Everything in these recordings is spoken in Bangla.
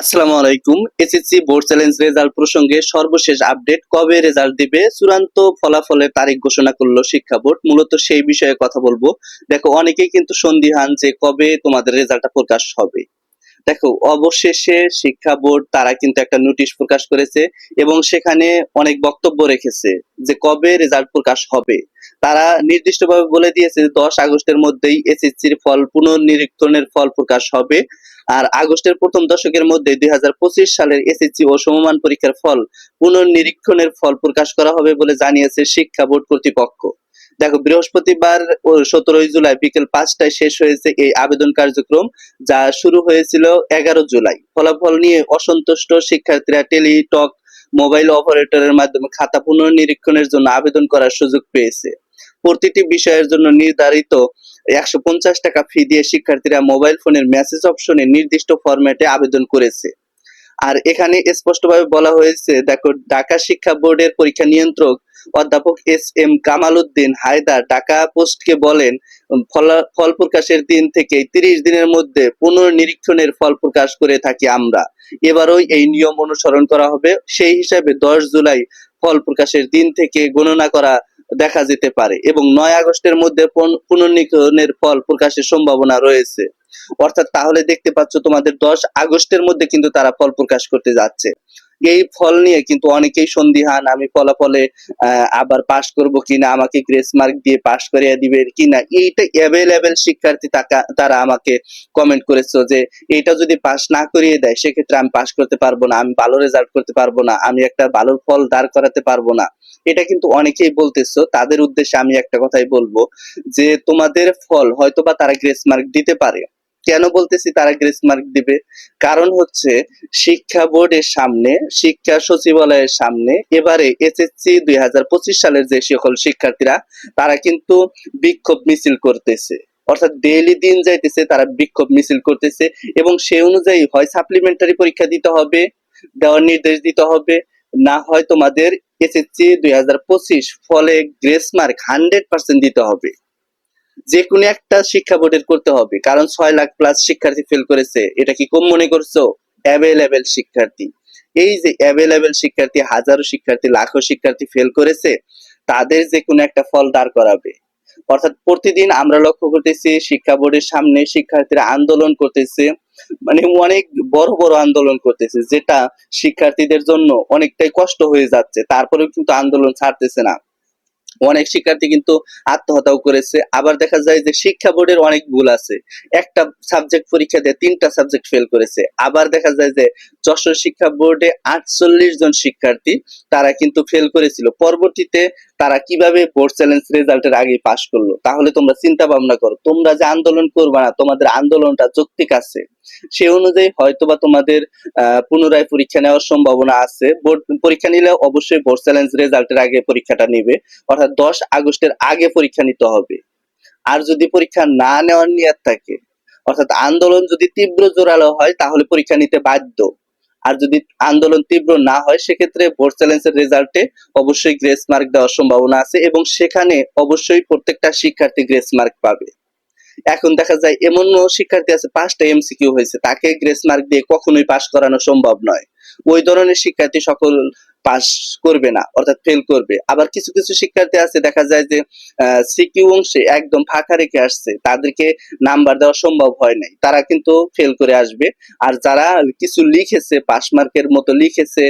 আসসালামু আলাইকুম। এসএসসি বোর্ড চ্যালেঞ্জ রেজাল্ট প্রসঙ্গে সর্বশেষ আপডেট। কবে রেজাল্ট দিবে? চূড়ান্ত ফলাফলের তারিখ ঘোষণা করল শিক্ষা বোর্ড। মূলত সেই বিষয়ে কথা বলব। দেখো, অনেকেই কিন্তু সন্দিহান যে কবে তোমাদের রেজাল্টটা প্রকাশ হবে। দেখো, অবশেষে শিক্ষা বোর্ড তারা কিন্তু একটা নোটিশ প্রকাশ করেছে এবং সেখানে অনেক বক্তব্য রেখেছে যে কবে রেজাল্ট প্রকাশ হবে। তারা নির্দিষ্টভাবে বলে দিয়েছে যে দশ আগস্টের মধ্যেই এসএসসির ফল পুনর্নিরীক্ষণের ফল প্রকাশ হবে। আর আগস্টের প্রথম দশকের মধ্যে দুই হাজার পঁচিশ সালের এসএসসি ও সমমান পরীক্ষার ফল পুনর্নিরীক্ষণের ফল প্রকাশ করা হবে বলে জানিয়েছে শিক্ষা বোর্ড কর্তৃপক্ষ। দেখো, বৃহস্পতিবার সতেরোই জুলাই বিকেল পাঁচটায় শেষ হয়েছে এই আবেদন কার্যক্রম, যা শুরু হয়েছিল এগারো জুলাই। ফলাফল নিয়ে অসন্তুষ্ট শিক্ষার্থীরা টেলিটক, মোবাইল অপারেটরের মাধ্যমে খাতা পুনর্নিরীক্ষণের জন্য আবেদন করার সুযোগ পেয়েছে। প্রতিটি বিষয়ের জন্য নির্ধারিত একশো পঞ্চাশ টাকা ফি দিয়ে শিক্ষার্থীরা মোবাইল ফোনের মেসেজ অপশনে নির্দিষ্ট ফরম্যাটে আবেদন করেছে। আর এখানে স্পষ্টভাবে বলা হয়েছে, দেখো, ঢাকা শিক্ষা বোর্ডের পরীক্ষা নিয়ন্ত্রক অধ্যাপক এস এম কামাল উদ্দিন হায়দার ঢাকা পোস্টকে বলেন, ফলা- প্রকাশের দিন থেকে তিরিশ দিনের মধ্যে পুনর্নিরীক্ষণের ফল প্রকাশ করে থাকি আমরা। এবারও এই নিয়ম অনুসরণ করা হবে। সেই হিসাবে দশ জুলাই ফল প্রকাশের দিন থেকে গণনা করা দেখা যেতে পারে এবং নয় আগস্টের মধ্যে পুন- পুনর্নিরীক্ষণের ফল প্রকাশের সম্ভাবনা রয়েছে। অর্থাৎ তাহলে দেখতে পাচ্ছ তোমাদের দশ আগস্টের মধ্যে কিন্তু তারা ফল প্রকাশ করতে যাচ্ছে। এই ফল নিয়ে কিন্তু অনেকেই সন্দিহান, আমি ফলাফলে আবার পাশ করব কিনা, আমাকে গ্রেস মার্ক দিয়ে পাশ করিয়ে দিবে কিনা, এইটা অ্যাভেলেবেল শিক্ষার্থী তারা আমাকে কমেন্ট করেছ যে এটা যদি পাশ না করিয়ে দেয়, সেক্ষেত্রে আমি পাশ করতে পারব না, আমি ভালো রেজাল্ট করতে পারব না, আমি একটা ভালো ফল দাঁড় করাতে পারব না। এটা কিন্তু অনেকেই বলতেছো, তাদের উদ্দেশ্যে আমি একটা কথাই বলব যে, তোমাদের ফল হয়তোবা তারা গ্রেস মার্ক দিতে পারে। কেন বলতেছি তারা গ্রেস মার্ক দিবে? কারণ হচ্ছে শিক্ষা বোর্ডের সামনে, শিক্ষা সচিবালয়ের সামনে এবারে এসএসসি দুই হাজার পঁচিশ সালের যে সকল শিক্ষার্থীরা, তারা কিন্তু বিক্ষোভ মিছিল করতেছে। অর্থাৎ ডেইলি দিন যাইতেছে তারা বিক্ষোভ মিছিল করতেছে এবং সে অনুযায়ী হয় সাপ্লিমেন্টারি পরীক্ষা দিতে হবে, দেওয়ার নির্দেশ দিতে হবে। না হয় তোমাদের এসএসসি দুই হাজার পঁচিশ ফলে গ্রেস মার্ক হান্ড্রেড পার্সেন্ট দিতে হবে। যে কোনো একটা শিক্ষা বোর্ডের করতে হবে, কারণ ছয় লাখ প্লাস শিক্ষার্থী ফেল করেছে। এটা কি কম মনে করছ? অ্যাভেলেবেল শিক্ষার্থী। এই যে অ্যাভেলেবেল শিক্ষার্থী, হাজারো শিক্ষার্থী, লাখো শিক্ষার্থী ফেল করেছে, তাদের যে কোনো একটা ফল দাঁড় করাবে। অর্থাৎ প্রতিদিন আমরা লক্ষ্য করতেছি, শিক্ষা বোর্ডের সামনে শিক্ষার্থীরা আন্দোলন করতেছে মানে অনেক বড় বড় আন্দোলন করতেছে, যেটা শিক্ষার্থীদের জন্য অনেকটাই কষ্ট হয়ে যাচ্ছে। তারপরেও কিন্তু আন্দোলন ছাড়তেছে না। অনেক শিক্ষার্থী কিন্তু আত্মহত্যাও করেছে। আবার দেখা যায় যে শিক্ষা বোর্ডের অনেক ভুল আছে। একটা সাবজেক্ট পরীক্ষা দিয়ে তিনটা সাবজেক্ট ফেল করেছে। আবার দেখা যায় যে যশোর শিক্ষা বোর্ডে আটচল্লিশ জন শিক্ষার্থী তারা কিন্তু ফেল করেছিল। পরবর্তীতে তারা কীভাবে বোর্ড চ্যালেঞ্জ রেজাল্টের আগে পাশ করল? তাহলে তোমরা চিন্তা ভাবনা করো। তোমরা যে আন্দোলন করবে না, তোমাদের আন্দোলনটা যৌক্তিক আছে। সে অনুযায়ী হয়তোবা তোমাদের পুনরায় পরীক্ষা নেওয়ার সম্ভাবনা আছে। বোর্ড, পরীক্ষা নিলে অবশ্যই বোর্ড চ্যালেঞ্জ রেজাল্টের আগে পরীক্ষাটা নিবে। অর্থাৎ দশ আগস্টের আগে পরীক্ষা নিতে হবে। আর যদি পরীক্ষা না নেওয়ার নিয়ত থাকে, অর্থাৎ আন্দোলন যদি তীব্র জোরালো হয়, তাহলে পরীক্ষা নিতে বাধ্য। আর যদি আন্দোলন তীব্র না হয়, সেক্ষেত্রে বোর্ড চ্যালেঞ্জের রেজাল্টে অবশ্যই গ্রেস মার্ক দেওয়ার সম্ভাবনা আছে এবং সেখানে অবশ্যই প্রত্যেকটা শিক্ষার্থী গ্রেস মার্ক পাবে। এখন দেখা যায়, এমন শিক্ষার্থী আছে, পাঁচটা এমসিকিউ হয়েছে। তাকে গ্রেস মার্ক দিয়ে কখনোই পাশ করানো সম্ভব নয়। ওই ধরনের শিক্ষার্থী সকল পাস করবে না, অর্থাৎ ফেল করবে। আবার কিছু কিছু শিক্ষার্থী আছে, দেখা যায় যে সিকিউ অংশে একদম ফাঁকা রেখে আসছে, তাদেরকে নাম্বার দেওয়া সম্ভব হয় নাই। তারা কিন্তু ফেল করে আসবে। আর যারা কিছু লিখেছে পাস মার্কের মতো লিখেছে,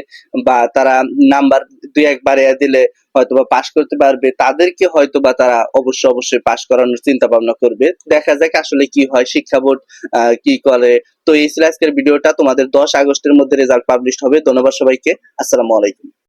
বা তারা নাম্বার দুই একবার এ দিলে হয়তো বা পাশ করতে পারবে। তাদেরকে হয়তো বা তারা অবশ্যই অবশ্যই পাশ করানোর চিন্তা ভাবনা করবে। দেখা যাক আসলে কি হয়। শিক্ষা বোর্ড কি করে? তো এই ছিল ভিডিওটা। তোমাদের দশ আগস্টের মধ্যে রেজাল্ট পাবলিশ হবে। ধন্যবাদ সবাইকে। আসসালামু আলাইকুম।